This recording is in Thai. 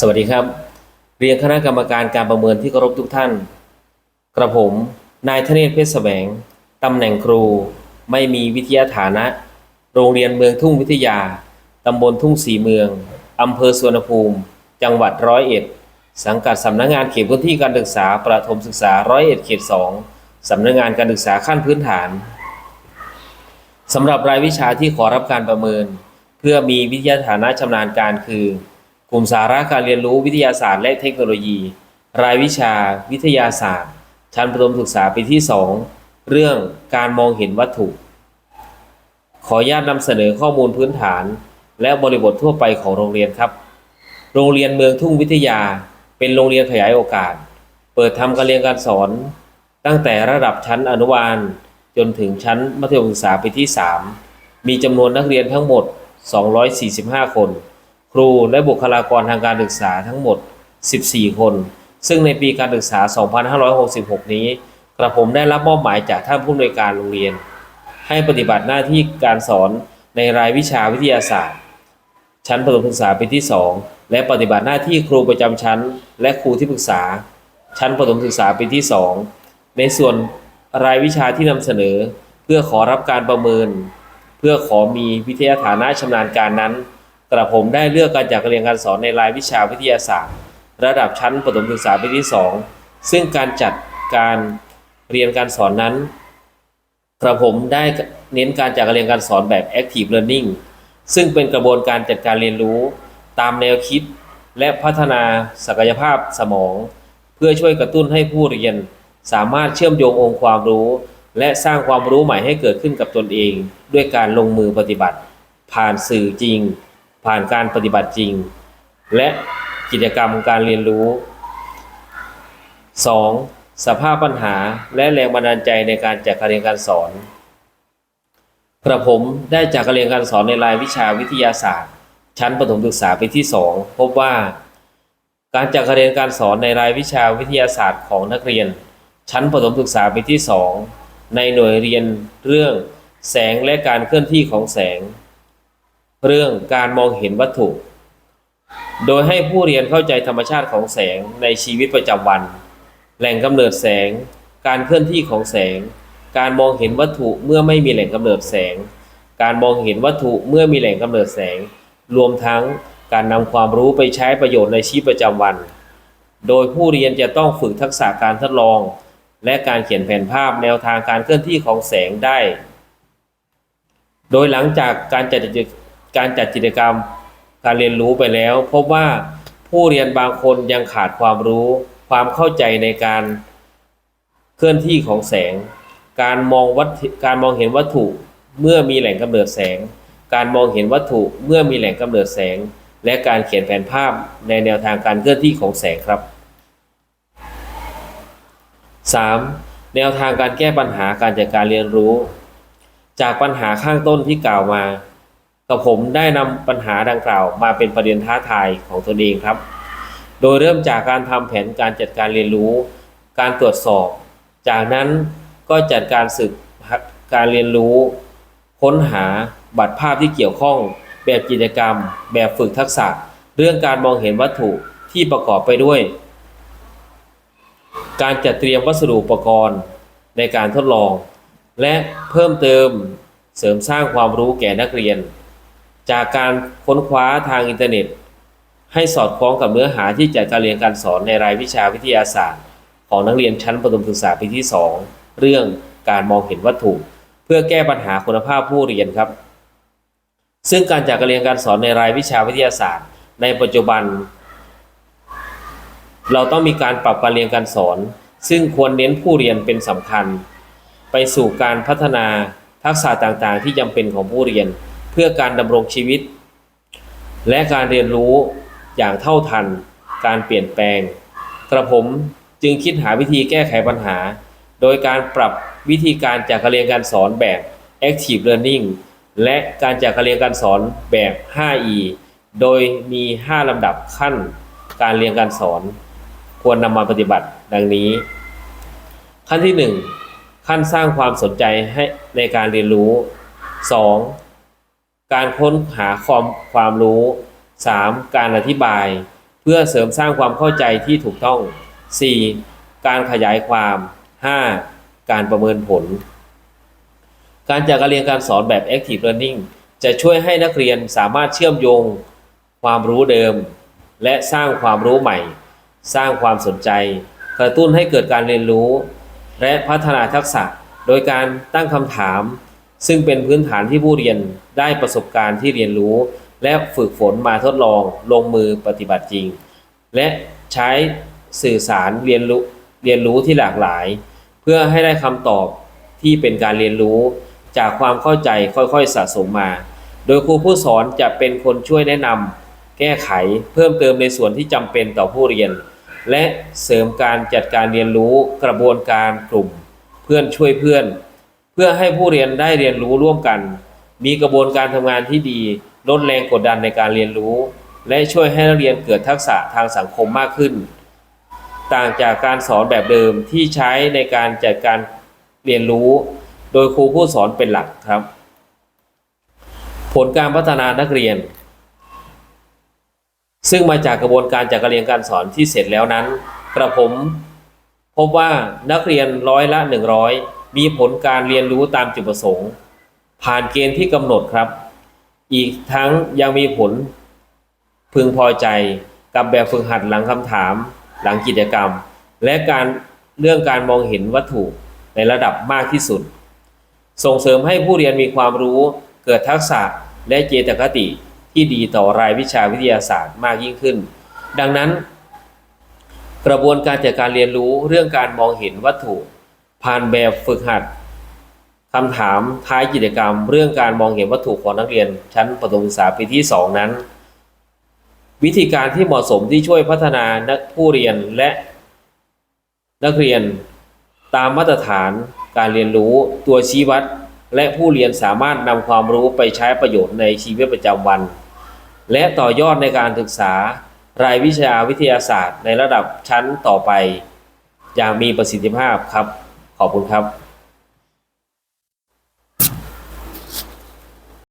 สวัสดีครับ เรียนคณะกรรมการการประเมินที่เคารพทุกท่าน กระผม นายธเนศเพชรแสวงตำแหน่งครู ไม่มีวิทยาฐานะ โรงเรียนเมืองทุ่งวิทยาตำบลทุ่งสีเมืองอำเภอสวนภูมิ จังหวัดร้อยเอ็ด สังกัดสำนักงานเขตพื้นที่การศึกษาประถมศึกษาร้อยเอ็ดเขตสองสำนักงานการศึกษาขั้นพื้นฐานสำหรับรายวิชาที่ขอรับการประเมิน เพื่อมีวิทยาฐานะชำนาญการคือ กลุ่มสาระการเรียนรู้วิทยาศาสตร์และเทคโนโลยี รายวิชา วิทยาศาสตร์ ชั้นประถมศึกษาปีที่ 2 เรื่องการมองเห็นวัตถุ ขออนุญาตนำเสนอข้อมูลพื้นฐาน และบริบททั่วไปของโรงเรียนครับ โรงเรียนเมืองทุ่งวิทยา เป็นโรงเรียนขยายโอกาส เปิดทำการเรียนการสอน ตั้งแต่ระดับชั้นอนุบาล จนถึงชั้นมัธยมศึกษาปีที่ 3 มีจำนวนนักเรียนทั้งหมด 245 คน ครูและบุคลากรทางการศึกษาทั้งหมด 14 คน ซึ่งในปีการศึกษา 2566 นี้กระผมได้รับมอบหมายจากท่านผู้อำนวยการโรงเรียน ให้ปฏิบัติหน้าที่การสอนในรายวิชาวิทยาศาสตร์ ชั้นประถมศึกษาปีที่ 2 และปฏิบัติหน้าที่ครูประจำชั้น และครูที่ปรึกษา ชั้นประถมศึกษาปีที่ 2 ในส่วนรายวิชาที่นำเสนอ เพื่อขอรับการประเมิน เพื่อขอมีวิทยาฐานะชำนาญการนั้น กระผมได้เลือกการจัดการเรียนการสอนในรายวิชาวิทยาศาสตร์ ระดับชั้นประถมศึกษาปีที่ 2 ซึ่งการจัดการเรียนการสอนนั้น กระผมได้เน้นการจัดการเรียนการสอนแบบ active learning ซึ่งเป็นกระบวนการจัดการเรียนรู้ตามแนวคิด และพัฒนาศักยภาพสมอง เพื่อช่วยกระตุ้นให้ผู้เรียน สามารถเชื่อมโยงองค์ความรู้ และสร้างความรู้ใหม่ให้เกิดขึ้นกับตนเอง ด้วยการลงมือปฏิบัติ ผ่านสื่อจริง ผ่านการปฏิบัติจริง และกิจกรรมการเรียนรู้ 2. สภาพปัญหาและแรงบันดาลใจในการจัดการเรียนการสอน กระผมได้จัดการเรียนการสอนในรายวิชาวิทยาศาสตร์ ชั้นประถมศึกษาปีที่ 2 พบว่า การจัดการเรียนการสอนในรายวิชาวิทยาศาสตร์ของนักเรียน ชั้นประถมศึกษาปีที่ 2 ในหน่วยเรียนเรื่อง แสงและการเคลื่อนที่ของแสง เรื่องการมองเห็นวัตถุ โดยให้ผู้เรียนเข้าใจธรรมชาติของแสงในชีวิตประจำวัน แหล่งกำเนิดแสง การเคลื่อนที่ของแสง การมองเห็นวัตถุเมื่อไม่มีแหล่งกำเนิดแสง การมองเห็นวัตถุเมื่อมีแหล่งกำเนิดแสง รวมทั้งการนำความรู้ไปใช้ประโยชน์ในชีวิตประจำวัน โดยผู้เรียนจะต้องฝึกทักษะการทดลอง และการเขียนแผนภาพแนวทางการเคลื่อนที่ของแสงได้ โดยหลังจากการจัด การจัดกิจกรรมการเรียนรู้ไปแล้ว พบว่าผู้เรียนบางคนยังขาดความรู้ ความเข้าใจในการเคลื่อนที่ของแสง การมองวัตการมองเห็นวัตถุเมื่อมีแหล่งกำเนิดแสง การมองเห็นวัตถุเมื่อมีแหล่งกำเนิดแสง และการเขียนแผนภาพในแนวทางการเคลื่อนที่ของแสงครับ 3. แนวทางการแก้ปัญหาการจัดการเรียนรู้ จากปัญหาข้างต้นที่กล่าวมา กับผมได้นำปัญหาดังกล่าว มาเป็นประเด็นท้าทายของตนเองครับ โดยเริ่มจากการทำแผนการจัดการเรียนรู้ การตรวจสอบ จากนั้นก็จัดการศึกการเรียนรู้ ค้นหาบัตรภาพที่เกี่ยวข้อง แบบกิจกรรม แบบฝึกทักษะ เรื่องการมองเห็นวัตถุที่ประกอบไปด้วย การจัดเตรียมวัสดุอุปกรณ์ในการทดลอง และเพิ่มเติมเสริมสร้างความรู้แก่นักเรียน จากการค้นคว้าทางอินเทอร์เน็ต ให้สอดคล้องกับเนื้อหาที่จัดการเรียนการสอนในรายวิชาวิทยาศาสตร์ ของนักเรียนชั้นประถมศึกษาปีที่ 2 เรื่องการมองเห็นวัตถุ เพื่อแก้ปัญหาคุณภาพผู้เรียนครับ ซึ่งการจัดการเรียนการสอนในรายวิชาวิทยาศาสตร์ ในปัจจุบัน เราต้องมีการปรับการเรียนการสอน ซึ่งควรเน้นผู้เรียนเป็นสำคัญ ไปสู่การพัฒนาทักษะต่างๆ ที่จำเป็นของผู้เรียน เพื่อการดำรงชีวิต และการเรียนรู้อย่างเท่าทันการเปลี่ยนแปลง กระผมจึงคิดหาวิธีแก้ไขปัญหา โดยการปรับวิธีการจัดการเรียนการสอนแบบ active learning และการจัดการเรียนการสอนแบบ 5E โดยมี 5 ลำดับขั้นการเรียนการสอน ควรนำมาปฏิบัติดังนี้ ขั้นที่ 1 ขั้นสร้างความสนใจให้ในการเรียนรู้ 2. การค้นหาความความรู้ 3. การอธิบาย เพื่อเสริมสร้างความเข้าใจที่ถูกต้อง 4. การขยายความ 5. การประเมินผล การจัดการเรียนการสอนแบบ Active Learning จะช่วยให้นักเรียนสามารถเชื่อมโยงความรู้เดิม และสร้างความรู้ใหม่ สร้างความสนใจ กระตุ้นให้เกิดการเรียนรู้ และพัฒนาทักษะ โดยการตั้งคำถาม ซึ่งเป็นพื้นฐานที่ผู้เรียนได้ประสบการณ์ที่เรียนรู้ และฝึกฝนมาทดลองลงมือปฏิบัติจริง และใช้สื่อสารเรียนรู้เรียนรู้ที่หลากหลาย เพื่อให้ได้คำตอบที่เป็นการเรียนรู้ จากความเข้าใจค่อยๆสะสมมา โดยครูผู้สอนจะเป็นคนช่วยแนะนำแก้ไขเพิ่มเติมในส่วนที่จำเป็นต่อผู้เรียน และเสริมการจัดการเรียนรู้กระบวนการกลุ่ม เพื่อนช่วยเพื่อน เพื่อให้ผู้เรียนได้เรียนรู้ร่วมกัน มีกระบวนการทำงานที่ดีลดแรงกดดันในการเรียนรู้ และช่วยให้นักเรียนเกิดทักษะทางสังคมมากขึ้น ต่างจากการสอนแบบเดิมที่ใช้ในการจัดการเรียนรู้ โดยครูผู้สอนเป็นหลักครับ ผลการพัฒนานักเรียน ซึ่งมาจากกระบวนการจัดการเรียนการสอนที่เสร็จแล้วนั้น กระผมพบว่านักเรียนร้อยละ 100 มีผลการเรียนรู้ตามจุดประสงค์ ผ่านเกณฑ์ที่กำหนดครับ อีกทั้งยังมีผลพึงพอใจกับแบบฝึกหัดหลังคำถาม หลังกิจกรรม และการเรื่องการมองเห็นวัตถุในระดับมากที่สุด ส่งเสริมให้ผู้เรียนมีความรู้เกิดทักษะและเจตคติที่ดีต่อรายวิชาวิทยาศาสตร์มากยิ่งขึ้น ดังนั้น กระบวนการจัดการเรียนรู้เรื่องการมองเห็นวัตถุ ผ่านแบบฝึกหัดคำถามท้ายกิจกรรม เรื่องการมองเห็นวัตถุของนักเรียน ชั้นประถมศึกษาปีที่ 2 นั้น วิธีการที่เหมาะสมที่ช่วยพัฒนานักผู้เรียนและ นักเรียนตามมาตรฐานการเรียนรู้ตัวชี้วัด และผู้เรียนสามารถนำความรู้ไปใช้ประโยชน์ในชีวิตประจำวัน และต่อยอดในการศึกษารายวิชาวิทยาศาสตร์ในระดับชั้นต่อไป อย่างมีประสิทธิภาพครับ ขอบคุณครับ